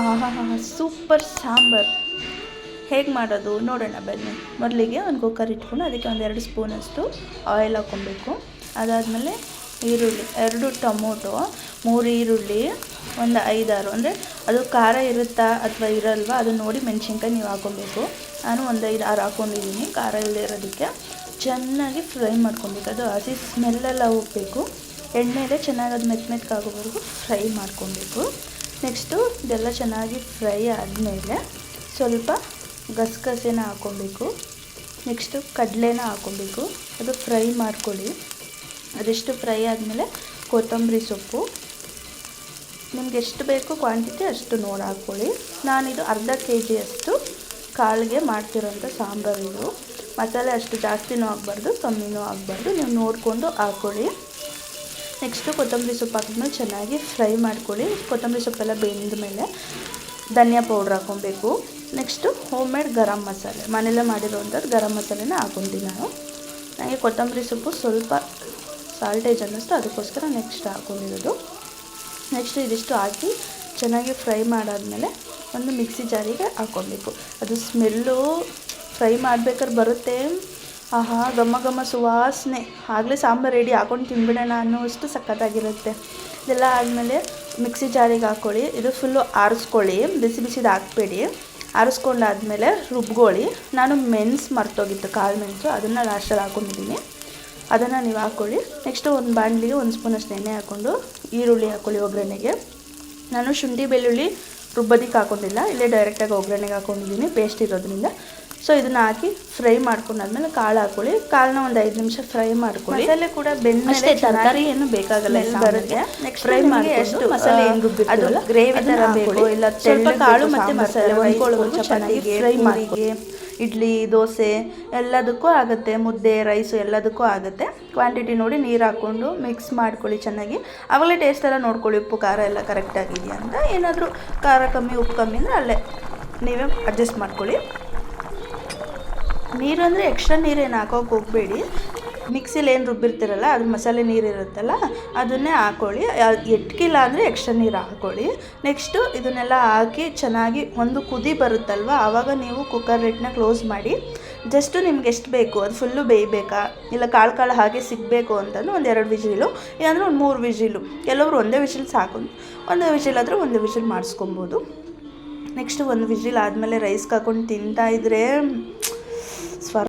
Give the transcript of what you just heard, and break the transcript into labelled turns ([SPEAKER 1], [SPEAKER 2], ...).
[SPEAKER 1] ಆಹಾ ಸೂಪರ್ ಸಾಂಬಾರು. ಹೇಗೆ ಮಾಡೋದು? ನೋಡೋಣ ಬನ್ನಿ. ಮೊದಲಿಗೆ ಒಂದು ಕುಕ್ಕರ್ ಇಟ್ಕೊಂಡು ಅದಕ್ಕೆ ಒಂದು ಎರಡು ಸ್ಪೂನಷ್ಟು ಆಯಿಲ್ ಹಾಕ್ಕೊಬೇಕು. ಅದಾದಮೇಲೆ ಈರುಳ್ಳಿ, ಎರಡು ಟೊಮೊಟೊ, ಮೂರು ಈರುಳ್ಳಿ, ಒಂದು ಐದಾರು. ಅಂದರೆ ಅದು ಖಾರ ಇರುತ್ತಾ ಅಥವಾ ಇರಲ್ವಾ ಅದು ನೋಡಿ ಮೆಣಸಿನ್ಕಾಯಿ ನೀವು ಹಾಕ್ಕೊಬೇಕು. ನಾನು ಒಂದು ಐದು ಆರು ಹಾಕ್ಕೊಂಡಿದ್ದೀನಿ. ಖಾರ ಇಲ್ಲದೆ ಇರೋದಕ್ಕೆ ಚೆನ್ನಾಗಿ ಫ್ರೈ ಮಾಡ್ಕೊಬೇಕು. ಅದು ಹಸಿ ಸ್ಮೆಲ್ಲೆಲ್ಲ ಹೋಗಬೇಕು. ಎಣ್ಣೆಲೆ ಚೆನ್ನಾಗಿ ಅದು ಮೆತ್ತ ಮೆತ್ತಗಾಗೋವರೆಗೂ ಫ್ರೈ ಮಾಡ್ಕೊಬೇಕು. ನೆಕ್ಸ್ಟು ಇದೆಲ್ಲ ಚೆನ್ನಾಗಿ ಫ್ರೈ ಆದಮೇಲೆ ಸ್ವಲ್ಪ ಗಸಗಸೆನ ಹಾಕ್ಕೊಬೇಕು. ನೆಕ್ಸ್ಟು ಕಡಲೆನ ಹಾಕ್ಕೊಬೇಕು. ಅದು ಫ್ರೈ ಮಾಡ್ಕೊಳ್ಳಿ. ಅದೆಷ್ಟು ಫ್ರೈ ಆದಮೇಲೆ ಕೊತ್ತಂಬರಿ ಸೊಪ್ಪು. ನಿಮ್ಗೆ ಎಷ್ಟು ಬೇಕು ಕ್ವಾಂಟಿಟಿ ಅಷ್ಟು ನೋಡಿ ಹಾಕ್ಕೊಳ್ಳಿ. ನಾನಿದು ಅರ್ಧ ಕೆ ಜಿಯಷ್ಟು ಕಾಳಿಗೆ ಮಾಡ್ತಿರೋಂಥ ಸಾಂಬಾರು ಇದು. ಮಸಾಲೆ ಅಷ್ಟು ಜಾಸ್ತಿನೂ ಆಗಬಾರ್ದು, ಕಮ್ಮಿನೂ ಆಗಬಾರ್ದು. ನೀವು ನೋಡಿಕೊಂಡು ಹಾಕ್ಕೊಳ್ಳಿ. ನೆಕ್ಸ್ಟು ಕೊತ್ತಂಬರಿ ಸೊಪ್ಪು ಹಾಕಿದ್ಮೇಲೆ ಚೆನ್ನಾಗಿ ಫ್ರೈ ಮಾಡ್ಕೊಳ್ಳಿ. ಕೊತ್ತಂಬರಿ ಸೊಪ್ಪೆಲ್ಲ ಬೆಂದ ಮೇಲೆ ಧನಿಯಾ powder ಹಾಕ್ಕೊಬೇಕು. Next home made garam masala. ಮನೆಯಲ್ಲೇ ಮಾಡಿರೋವಂಥದ್ದು ಗರಂ ಮಸಾಲೆನ ಹಾಕೊತೀನಿ ನಾನು. ನನಗೆ ಕೊತ್ತಂಬರಿ ಸೊಪ್ಪು ಸ್ವಲ್ಪ ಸಾಲ್ಟೇಜ್ ಅನ್ನಿಸ್ತು, ಅದಕ್ಕೋಸ್ಕರ ನೆಕ್ಸ್ಟ್ ಹಾಕೊಂಡಿರೋದು ನೆಕ್ಸ್ಟ್ ಇದಿಷ್ಟು ಹಾಕಿ ಚೆನ್ನಾಗಿ ಫ್ರೈ ಮಾಡಾದಮೇಲೆ ಒಂದು ಮಿಕ್ಸಿ ಜಾರಿಗೆ ಹಾಕ್ಕೊಬೇಕು. ಅದು ಸ್ಮೆಲ್ಲು ಫ್ರೈ ಮಾಡ್ಬೇಕಾದ್ರೆ ಬರುತ್ತೆ. ಆಹಾ, ಘಮ ಘಮ ಸುವಾಸನೆ. ಆಗಲೇ ಸಾಂಬಾರು ರೆಡಿ ಹಾಕೊಂಡು ತಿನ್ಬಿಡೋಣ ಅನ್ನೋಷ್ಟು ಸಖತ್ತಾಗಿರುತ್ತೆ. ಇದೆಲ್ಲ ಆದಮೇಲೆ ಮಿಕ್ಸಿ ಜಾರಿಗೆ ಹಾಕ್ಕೊಳ್ಳಿ ಇದು ಫುಲ್ಲು ಆರಿಸ್ಕೊಳ್ಳಿ. ಬಿಸಿ ಬಿಸಿದು ಹಾಕ್ಬೇಡಿ. ಆರಿಸ್ಕೊಂಡಾದ್ಮೇಲೆ ರುಬ್ಕೊಳ್ಳಿ. ನಾನು ಮೆಣಸು ಮರ್ತೋಗಿತ್ತು ಕಾಳು ಮೆಣಸು ಅದನ್ನು ಲಾಸ್ಟಲ್ಲಿ ಹಾಕ್ಕೊಂಡಿದ್ದೀನಿ ಅದನ್ನು ನೀವು ಹಾಕ್ಕೊಳ್ಳಿ ನೆಕ್ಸ್ಟು ಒಂದು ಬಾಣಲಿಗೆ ಒಂದು ಸ್ಪೂನಷ್ಟು ಎಣ್ಣೆ ಹಾಕ್ಕೊಂಡು ಈರುಳ್ಳಿ ಹಾಕ್ಕೊಳ್ಳಿ ಒಗ್ಗರಣೆಗೆ. ನಾನು ಶುಂಠಿ, ಬೆಳ್ಳುಳ್ಳಿ ರುಬ್ಬೋದಕ್ಕೆ ಹಾಕ್ಕೊಂಡಿಲ್ಲ ಇಲ್ಲೇ ಡೈರೆಕ್ಟಾಗಿ ಒಗ್ಗರಣೆಗೆ ಹಾಕ್ಕೊಂಡಿದ್ದೀನಿ ಪೇಸ್ಟ್ ಇರೋದ್ರಿಂದ. ಸೊ ಇದನ್ನ ಹಾಕಿ ಫ್ರೈ ಮಾಡ್ಕೊಂಡಾದ್ಮೇಲೆ ಕಾಳು ಹಾಕೊಳ್ಳಿ. ಕಾಳನ್ನ ಒಂದು ಐದು ನಿಮಿಷ ಫ್ರೈ ಮಾಡ್ಕೊಳ್ಳಿ. ಮಸಾಲೆ ಕೂಡ ಬೆಂದ ತರಕಾರಿ ಏನು ಬೇಕಾಗಲ್ಲ ಬರುತ್ತೆ. ಫ್ರೈ ಮಾಡಿ ಎಷ್ಟು ಮಸಾಲೆ ಏನು ರುಬ್ಬಿರ್ತೀವಲ್ಲ ಗ್ರೇವಿ ಥರ ಬೇಕು. ಇಲ್ಲ ಸ್ವಲ್ಪ ಕಾಳು ಮತ್ತು ಮಸಾಲೆ ಹೊಂದ್ಕೊಳ್ಳೋವರೆಗೂ ಚೆನ್ನಾಗಿ ಫ್ರೈ ಮಾಡಿ ಇಡ್ಲಿ ದೋಸೆ ಎಲ್ಲದಕ್ಕೂ ಆಗುತ್ತೆ. ಮುದ್ದೆ ರೈಸು ಎಲ್ಲದಕ್ಕೂ ಆಗುತ್ತೆ. ಕ್ವಾಂಟಿಟಿ ನೋಡಿ ನೀರು ಹಾಕ್ಕೊಂಡು ಮಿಕ್ಸ್ ಮಾಡ್ಕೊಳ್ಳಿ ಚೆನ್ನಾಗಿ. ಆವಾಗಲೇ ಟೇಸ್ಟ್ ಎಲ್ಲ ನೋಡ್ಕೊಳ್ಳಿ. ಉಪ್ಪು ಖಾರ ಎಲ್ಲ ಕರೆಕ್ಟಾಗಿದೆಯಾ ಅಂತ. ಏನಾದರೂ ಖಾರ ಕಮ್ಮಿ ಉಪ್ಪು ಕಮ್ಮಿ ಅಂದರೆ ಅಲ್ಲೇ ನೀವೇ ಅಡ್ಜಸ್ಟ್ ಮಾಡ್ಕೊಳ್ಳಿ. ನೀರು ಅಂದರೆ ಎಕ್ಸ್ಟ್ರಾ ನೀರೇನು ಹಾಕೋಕೆ ಹೋಗಬೇಡಿ. ಮಿಕ್ಸಿಲಿ ಏನು ರುಬ್ಬಿರ್ತೀರಲ್ಲ, ಅದು ಮಸಾಲೆ ನೀರು ಇರುತ್ತಲ್ಲ, ಅದನ್ನೇ ಹಾಕೊಳ್ಳಿ. ಎಟ್ಕಿಲ್ಲ ಅಂದರೆ ಎಕ್ಸ್ಟ್ರಾ ನೀರು ಹಾಕ್ಕೊಳ್ಳಿ ನೆಕ್ಸ್ಟು ಇದನ್ನೆಲ್ಲ ಹಾಕಿ ಚೆನ್ನಾಗಿ ಒಂದು ಕುದಿ ಬರುತ್ತಲ್ವ ಆವಾಗ ನೀವು ಕುಕ್ಕರ್ ರೇಟ್ನ ಕ್ಲೋಸ್ ಮಾಡಿ. ಜಸ್ಟು ನಿಮ್ಗೆ ಎಷ್ಟು ಬೇಕು, ಅದು ಫುಲ್ಲು ಬೇಯಬೇಕಾ? ಇಲ್ಲ ಕಾಳು ಕಾಳು ಹಾಗೆ ಸಿಗಬೇಕು ಅಂತಂದ್ರೆ ಒಂದು ಎರಡು ವಿಜಿಲು, ಇಲ್ಲಾಂದರೆ ಒಂದು ಮೂರು ವಿಜಿಲು. ಕೆಲವರು ಒಂದೇ ವಿಜಿಲ್ ಸಾಕು. ಒಂದೇ ವಿಜಿಲ್ ಆದರೆ ಒಂದೇ ವಿಜಿಲ್ ಮಾಡಿಸ್ಕೊಬೋದು. ನೆಕ್ಸ್ಟ್ ಒಂದು ವಿಜಿಲ್ ಆದಮೇಲೆ ರೈಸ್ಗೆ ಹಾಕೊಂಡು ತಿಂತಾಯಿದ್ರೆ స్వర